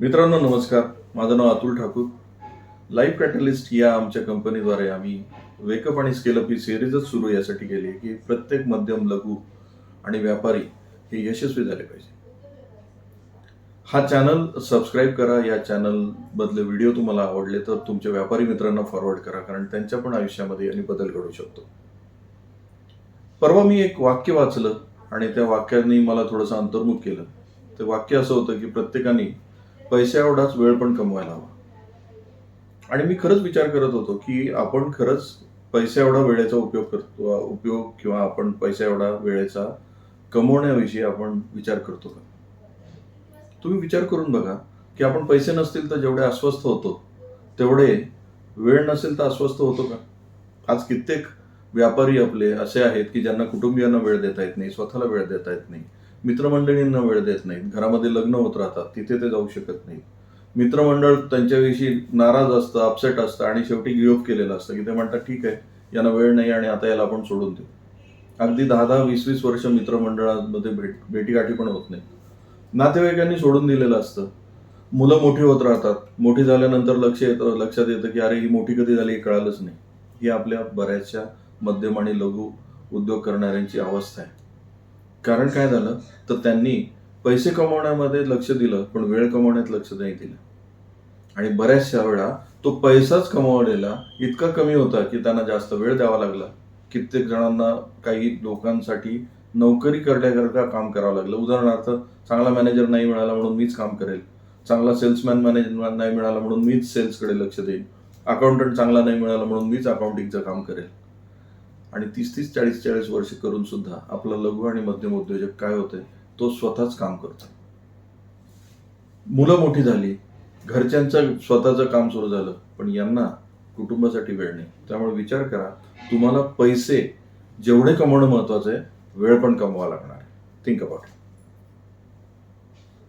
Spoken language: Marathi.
मित्रांनो नमस्कार. माझं नाव अतुल ठाकूर. लाईफ कॅटलिस्ट या आमच्या कंपनीद्वारे आम्ही वेकअप आणि स्केलअप ही सिरीजच सुरू यासाठी केली आहे की प्रत्येक मध्यम लघु आणि व्यापारी हे यशस्वी झाले पाहिजे. हा चॅनल सबस्क्राईब करा. या चॅनलमधले व्हिडिओ तुम्हाला आवडले तर तुमच्या व्यापारी मित्रांना फॉरवर्ड करा कारण त्यांच्या पण आयुष्यामध्ये आणि बदल घडू शकतो. परवा मी एक वाक्य वाचलं आणि त्या वाक्याने मला थोडंसं अंतर्मुख केलं. ते वाक्य असं होतं की प्रत्येकाने पैसे एवढाच वेळ पण कमवायला हवा. आणि मी खरंच विचार करत होतो की आपण खरंच पैसा एवढा वेळेचा उपयोग करतो उपयोग किंवा आपण पैसा एवढा वेळेचा कमवण्याविषयी आपण विचार करतो का? तुम्ही विचार करून बघा की आपण पैसे नसतील तर जेवढे अस्वस्थ होतो तेवढे वेळ नसेल तर अस्वस्थ होतो का? आज कित्येक व्यापारी आपले असे आहेत की ज्यांना कुटुंबियांना वेळ देता येत नाही स्वतःला वेळ देता येत नाही. मित्रमंडळींना वेळ देत नाहीत. घरामध्ये लग्न होत राहतात. तिथे ते जाऊ शकत नाहीत. मित्रमंडळ त्यांच्याविषयी नाराज असतं अपसेट असतं आणि शेवटी गिव्ह केलेलं असतं की ते म्हणतात ठीक आहे यांना वेळ नाही आणि आता याला आपण सोडून देऊ. अगदी दहा दहा वीस वीस वर्ष मित्रमंडळामध्ये भेट भेटीगाठी पण होत नाही नातेवाईकांनी सोडून दिलेलं असतं. मुलं मोठी होत राहतात. मोठी झाल्यानंतर लक्ष येतं लक्षात येतं की अरे ही मोठी कधी झाली हे कळालंच नाही. ही आपल्या बऱ्याचशा मध्यम आणि लघु उद्योग करणाऱ्यांची अवस्था आहे. कारण काय झालं? तर त्यांनी पैसे कमवण्यामध्ये लक्ष दिलं पण वेळ कमवण्यात लक्ष नाही दिलं. आणि बऱ्याचशा वेळा तो पैसाच कमवलेला इतका कमी होता की त्यांना जास्त वेळ द्यावा लागला. कित्येक जणांना काही लोकांसाठी नोकरी करण्याकरता काम करावं लागलं. उदाहरणार्थ चांगला मॅनेजर नाही मिळाला म्हणून मीच काम करेल. चांगला सेल्समॅन मॅनेजर नाही मिळाला म्हणून मीच सेल्सकडे लक्ष देईन. अकाउंटंट चांगला नाही मिळाला म्हणून मीच अकाउंटिंगचं काम करेल. आणि तीस तीस चाळीस चाळीस वर्ष करून सुद्धा आपला लघु आणि मध्यम उद्योजक काय होते तो स्वतःच काम करतो. मुलं मोठी झाली घरच्यांचं स्वतःचं काम सुरू झालं पण यांना कुटुंबासाठी वेळ नाही. त्यामुळे विचार करा तुम्हाला पैसे जेवढे कमवणं महत्वाचं आहे वेळ पण कमवावा लागणार थिंक अबाउट